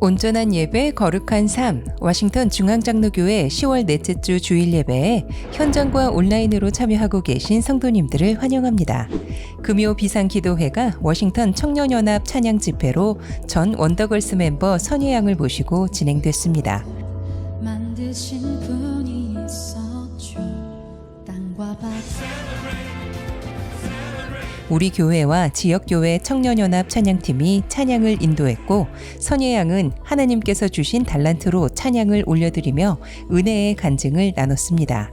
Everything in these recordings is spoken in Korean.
온전한 예배, 거룩한 삶, 워싱턴 중앙장로교회 10월 넷째 주 주일 예배에 현장과 온라인으로 참여하고 계신 성도님들을 환영합니다. 금요 비상기도회가 워싱턴 청년연합 찬양 집회로 전 원더걸스 멤버 선예양을 모시고 진행됐습니다. 만드신 분이 있었죠 땅과 바다 우리 교회와 지역교회 청년연합 찬양팀이 찬양을 인도했고 선예양은 하나님께서 주신 달란트로 찬양을 올려드리며 은혜의 간증을 나눴습니다.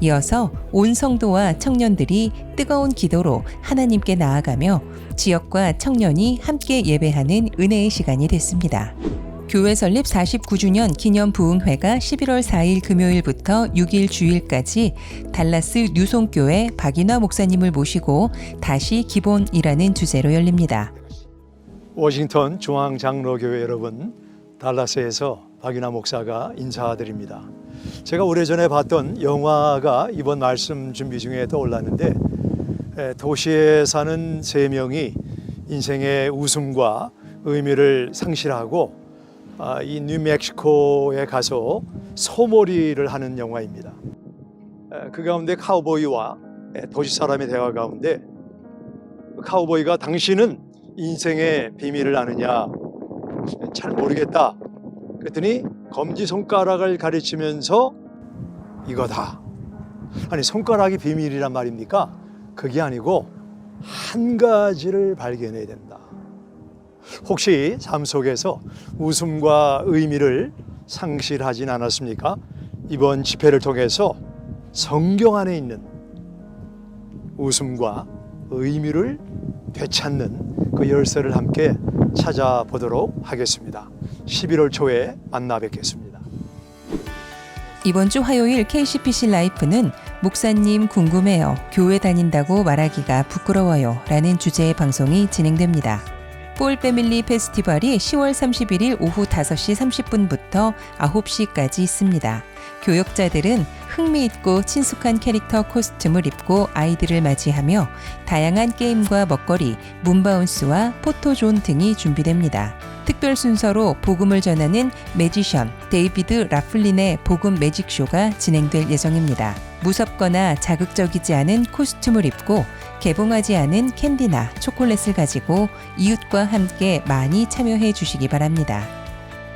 이어서 온 성도와 청년들이 뜨거운 기도로 하나님께 나아가며 지역과 청년이 함께 예배하는 은혜의 시간이 됐습니다. 교회 설립 49주년 기념 부흥회가 11월 4일 금요일부터 6일 주일까지 달라스 뉴송교회 박인화 목사님을 모시고 다시 기본이라는 주제로 열립니다. 워싱턴 중앙장로교회 여러분, 달라스에서 박윤아 목사가 인사드립니다. 제가 오래전에 봤던 영화가 이번 말씀 준비 중에 떠올랐는데 에, 도시에 사는 세 명이 인생의 웃음과 의미를 상실하고 아, 이 뉴멕시코에 가서 소몰이를 하는 영화입니다. 에, 그 가운데 카우보이와 에, 도시 사람의 대화 가운데 카우보이가 당신은 인생의 비밀을 아느냐? 잘 모르겠다. 그랬더니 검지 손가락을 가르치면서 이거다. 아니 손가락이 비밀이란 말입니까? 그게 아니고 한 가지를 발견해야 된다. 혹시 삶 속에서 웃음과 의미를 상실하진 않았습니까? 이번 집회를 통해서 성경 안에 있는 웃음과 의미를 되찾는 그 열쇠를 함께 찾아보도록 하겠습니다. 11월 초에 만나 뵙겠습니다. 이번 주 화요일 KCPC 라이프는 목사님 궁금해요. 교회 다닌다고 말하기가 부끄러워요. 라는 주제의 방송이 진행됩니다. 볼 패밀리 페스티벌이 10월 31일 오후 5시 30분부터 9시까지 있습니다. 교역자들은 흥미있고 친숙한 캐릭터 코스튬을 입고 아이들을 맞이하며 다양한 게임과 먹거리, 문바운스와 포토존 등이 준비됩니다. 특별 순서로 복음을 전하는 매지션 데이비드 라플린의 복음 매직쇼가 진행될 예정입니다. 무섭거나 자극적이지 않은 코스튬을 입고 개봉하지 않은 캔디나 초콜릿을 가지고 이웃과 함께 많이 참여해 주시기 바랍니다.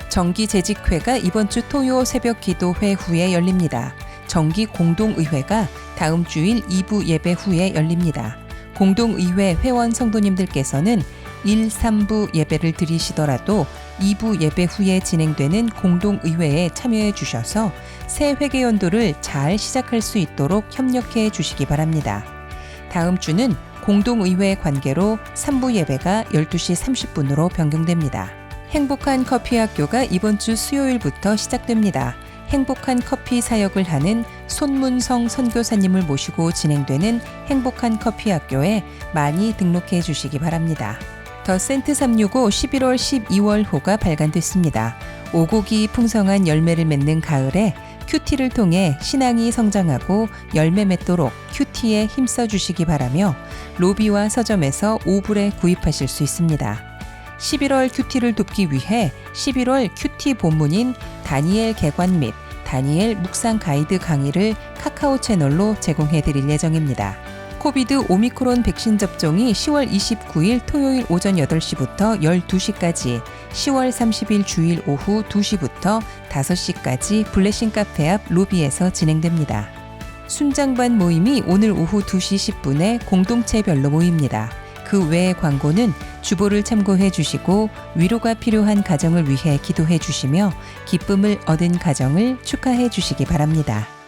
정기 재직회가 이번 주 토요 새벽 기도회 후에 열립니다. 정기 공동의회가 다음 주일 2부 예배 후에 열립니다. 공동의회 회원 성도님들께서는 1, 3부 예배를 드리시더라도 2부 예배 후에 진행되는 공동의회에 참여해 주셔서 새 회계 연도를 잘 시작할 수 있도록 협력해 주시기 바랍니다. 다음 주는 공동의회 관계로 3부 예배가 12시 30분으로 변경됩니다. 행복한 커피 학교가 이번 주 수요일부터 시작됩니다. 행복한 커피 사역을 하는 손문성 선교사님을 모시고 진행되는 행복한 커피 학교에 많이 등록해 주시기 바랍니다. 더 센트 365 11월 12월호가 발간됐습니다. 오곡이 풍성한 열매를 맺는 가을에 큐티를 통해 신앙이 성장하고 열매 맺도록 큐티에 힘써 주시기 바라며 로비와 서점에서 5불에 구입하실 수 있습니다. 11월 큐티를 돕기 위해 11월 큐티 본문인 다니엘 개관 및 다니엘 묵상 가이드 강의를 카카오 채널로 제공해 드릴 예정입니다. 코비드 오미크론 백신 접종이 10월 29일 토요일 오전 8시부터 12시까지, 10월 30일 주일 오후 2시부터 5시까지 블레싱 카페 앞 로비에서 진행됩니다. 순장반 모임이 오늘 오후 2시 10분에 공동체별로 모입니다. 그 외의 광고는 주보를 참고해 주시고 위로가 필요한 가정을 위해 기도해 주시며 기쁨을 얻은 가정을 축하해 주시기 바랍니다.